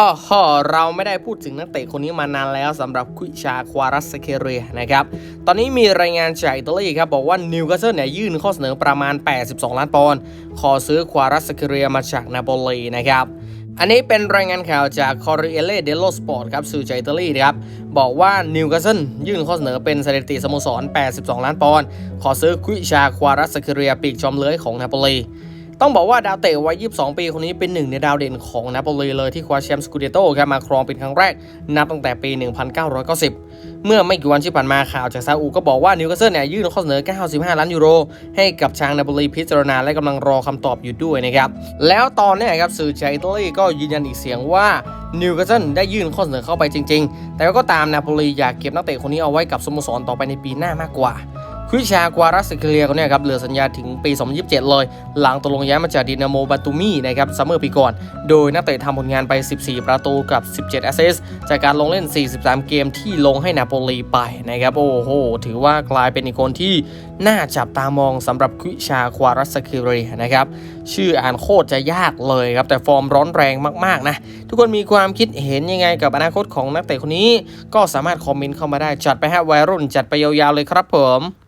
อ๋อเราไม่ได้พูดถึงนักเตะคนนี้มานานแล้วสำหรับคุชาควารัสเคเรียนะครับ ตอนนี้มีรายงานจากอิตาลีครับ บอกว่านิวคาสเซิลเนี่ยยื่นข้อเสนอประมาณ 82 ล้านปอนด์ขอซื้อควารัสเคเรียมาจากนาโปลีนะครับอันนี้เป็นรายงานข่าวจาก Corriere dello Sport ครับสื่อจากอิตาลีนะครับบอกว่านิวคาสเซิลยื่นข้อเสนอเป็นสถิติสโมสร 82 ล้านปอนด์ขอซื้อคุชาควารัสเคเรียปีกจอมเลื้อยของนาโปลี ต้องบอกว่าดาวเตะวัย 22 ปีคนนี้เป็นหนึ่งในดาวเด่นของนาโปลีเลยที่คว้าแชมป์สกูเดโต้ครับมาครองเป็นครั้งแรก นับตั้งแต่ปี 1990 เมื่อไม่กี่วันที่ผ่านมาข่าวจากซาอุก็บอกว่านิวคาสเซิลเนี่ยยื่นข้อเสนอ 95 ล้านยูโร ให้กับทางนาโปลีพิจารณาและกำลังรอคำตอบอยู่ด้วยนะครับ แล้วตอนนี้ครับสื่อจากอิตาลีก็ยืนยันอีกเสียงว่านิวคาสเซิลได้ยื่นข้อเสนอเข้าไปจริง ๆ แต่ก็ตามนาโปลีอยากเก็บนักเตะคนนี้เอาไว้กับสโมสรต่อไปในปีหน้ามากกว่า คริชากวารัสเคเลียเขาเนี่ยครับเหลือสัญญาถึงปี 2027 เลย หลังตกลงย้ายมาจากดินาโมบาตูมีนะครับซัมเมอร์ปีก่อน โดยนักเตะทำผลงานไป 14 ประตูกับ 17 แอสซิสจากการลงเล่น 43 เกมที่ลงให้นาโปลีไปนะครับ โอ้โห ถือว่ากลายเป็นอีกคนที่น่าจับตามองสำหรับคริชาควารัสเคเลียนะครับ ชื่ออ่านโคตรจะยากเลยครับ แต่ฟอร์มร้อนแรงมากๆนะ ทุกคนมีความคิดเห็นยังไงกับอนาคตของนักเตะคนนี้ ก็สามารถคอมเมนต์เข้ามาได้จัดไปฮะวัยรุ่นจัดไปยาวๆเลยครับผม